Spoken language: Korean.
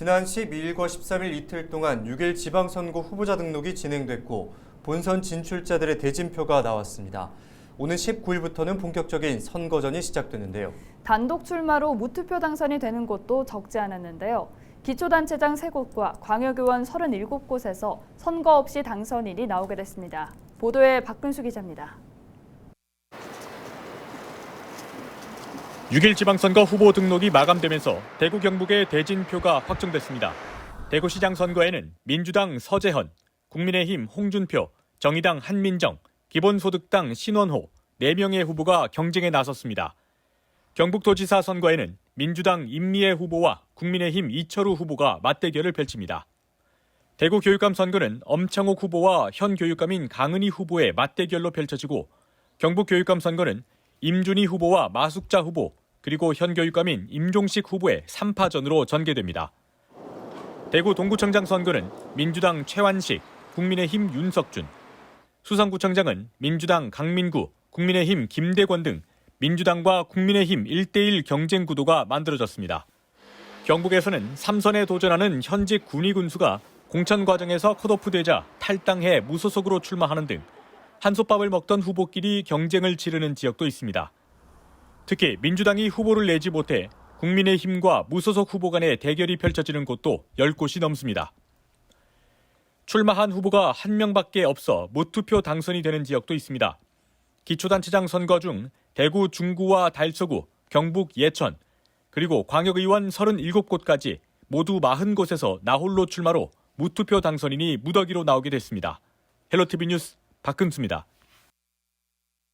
지난 12일과 13일 이틀 동안 6일 지방선거 후보자 등록이 진행됐고 본선 진출자들의 대진표가 나왔습니다. 오는 19일부터는 본격적인 선거전이 시작되는데요. 단독 출마로 무투표 당선이 되는 곳도 적지 않았는데요. 기초단체장 3곳과 광역의원 37곳에서 선거 없이 당선인이 나오게 됐습니다. 보도에 박근수 기자입니다. 6일 지방선거 후보 등록이 마감되면서 대구 경북의 대진표가 확정됐습니다. 대구시장 선거에는 민주당 서재헌, 국민의힘 홍준표, 정의당 한민정, 기본소득당 신원호 4명의 후보가 경쟁에 나섰습니다. 경북도지사 선거에는 민주당 임미애 후보와 국민의힘 이철우 후보가 맞대결을 펼칩니다. 대구 교육감 선거는 엄창옥 후보와 현 교육감인 강은희 후보의 맞대결로 펼쳐지고 경북 교육감 선거는 임준희 후보와 마숙자 후보 그리고 현 교육감인 임종식 후보의 3파전으로 전개됩니다. 대구 동구청장 선거는 민주당 최완식, 국민의힘 윤석준, 수성구청장은 민주당 강민구, 국민의힘 김대권 등 민주당과 국민의힘 1대1 경쟁 구도가 만들어졌습니다. 경북에서는 삼선에 도전하는 현직 군의 군수가 공천 과정에서 컷오프되자 탈당해 무소속으로 출마하는 등 한솥밥을 먹던 후보끼리 경쟁을 치르는 지역도 있습니다. 특히 민주당이 후보를 내지 못해 국민의힘과 무소속 후보 간의 대결이 펼쳐지는 곳도 10곳이 넘습니다. 출마한 후보가 한 명밖에 없어 무투표 당선이 되는 지역도 있습니다. 기초단체장 선거 중 대구 중구와 달서구, 경북 예천, 그리고 광역의원 37곳까지 모두 40곳에서 나홀로 출마로 무투표 당선인이 무더기로 나오게 됐습니다. 헬로티비 뉴스 박근수입니다.